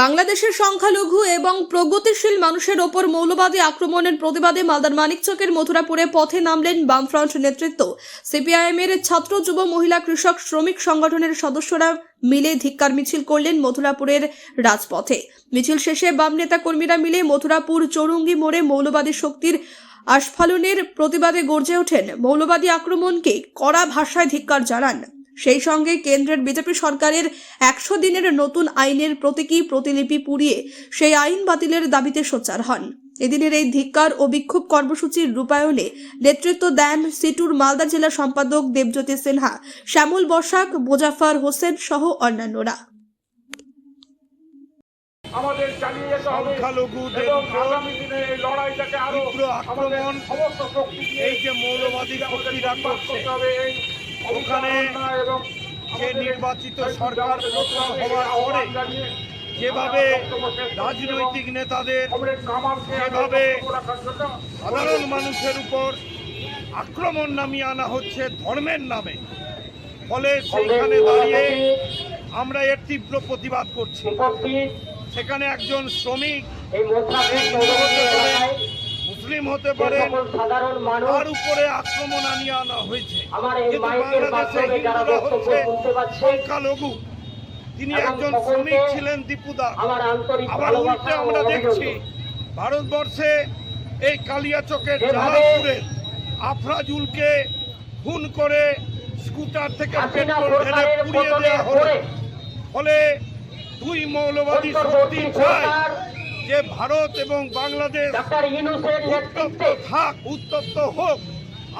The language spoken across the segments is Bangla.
বাংলাদেশের সংখ্যালঘু এবং প্রগতিশীল মানুষের ওপর মৌলবাদী আক্রমণের প্রতিবাদে মালদার মানিকচকের মথুরাপুরে পথে নামলেন বামফ্রন্ট নেতৃত্ব। সিপিআইএমের ছাত্র যুব মহিলা কৃষক শ্রমিক সংগঠনের সদস্যরা মিলে ধিক্কার মিছিল করলেন মথুরাপুরের রাজপথে। মিছিল শেষে বাম নেতা কর্মীরা মিলে মথুরাপুর চৌরঙ্গি মোড়ে মৌলবাদী শক্তির আস্ফালনের প্রতিবাদে গর্জে ওঠেন। মৌলবাদী আক্রমণকে কড়া ভাষায় ধিক্কার জানান। সেই সঙ্গে কেন্দ্রের বিজেপি সরকারের একশো দিনের নতুন আইনের প্রতীকী প্রতিলিপি পুড়িয়ে সেই আইন বাতিলের দাবিতে সোচ্চার হন। এদিনের এই ধিক্কার ও বিক্ষোভ কর্মসূচির রূপায়ণে নেতৃত্ব দেন সিটুর মালদা জেলা সম্পাদক দেবজ্যোতি সিনহা শ্যামল বসাক মোজাফার হোসেন সহ অন্যান্যরা। আমাদের চালিয়ে যেতে হবে সংখ্যালঘুদের এবং আগামী দিনে এই লড়াইটাকে আরও আমাদের আক্রমণ। সমস্ত শক্তি এই যে মৌলবাদী শক্তিরা করছে করতে হবে এই ওখানে যে নির্বাচিত সরকার হওয়ার পরে যেভাবে রাজনৈতিক নেতাদের যেভাবে সাধারণ মানুষের উপর আক্রমণ নামিয়ে আনা হচ্ছে ধর্মের নামে ফলে সেইখানে দাঁড়িয়ে আমরা এর তীব্র প্রতিবাদ করছি। সেখানে একজন শ্রমিক মুসলিম হতে পারে তার উপরে আক্রমণ আনিয়ে আনা হয়েছে। কিন্তু বাংলাদেশে হিন্দুরা হচ্ছে সংখ্যালঘু। তিনি একজন শ্রমিক ছিলেন দীপুদা। আবার উল্টে আমরা দেখছি ভারতবর্ষে এই কালিয়াচকের জালালপুরের আফরাজুলকে খুন করে স্কুটার থেকে পেট্রোল ঢেলে পুড়িয়ে দেওয়া হলো। ফলে দুই মৌলবাদী শক্তি চায় যে ভারত এবং বাংলাদেশ উত্তপ্ত থাক উত্তপ্ত হোক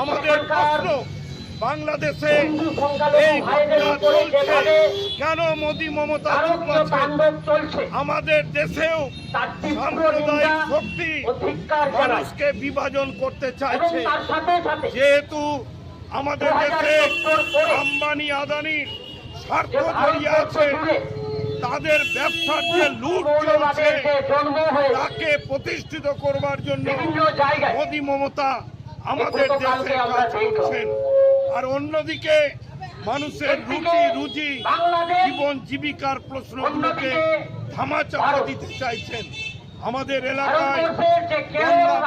আমাদের প্রশ্ন বাংলাদেশে এই চলছে। কেন মোদী মমতা চলছে? আমাদের দেশেও সাম্প্রদায়িক শক্তি মানুষকে বিভাজন করতে চাইছে। যেহেতু আমাদের দেশে 2070 আম্বানি আদানির স্বার্থ জড়িয়ে আছে তাদের ব্যবসার যে লুট চলছে তাকে প্রতিষ্ঠিত করবার জন্য মোদী মমতা আমাদের দেশে কাজ করছেন আর অন্যদিকে মানুষের রুটি রুজি জীবন জীবিকার প্রশ্নগুলোকে ধামাচাপা ভারত। দিতে চাইছেন। আমাদের এলাকায়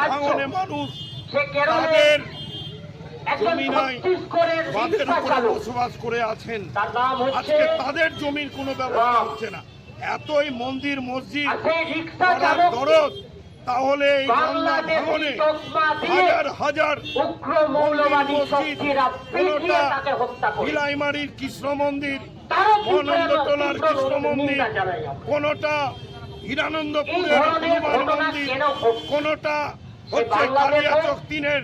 ভাঙনে মানুষ তাদের জমি নাই, বাঁধের উপরে বসবাস করে আছেন। আজকে তাদের জমির কোনো ব্যবস্থা হচ্ছে না। এতই মন্দির মসজিদ দরদ তাহলে এই ভাঙনে হাজার হাজার কৃষ্ণ মন্দির মহানন্দটোলার কৃষ্ণ মন্দির কোনোটা হিরানন্দপুরের হনুমান মন্দির কেন কোনোটা হচ্ছে কালিয়াচক তিনের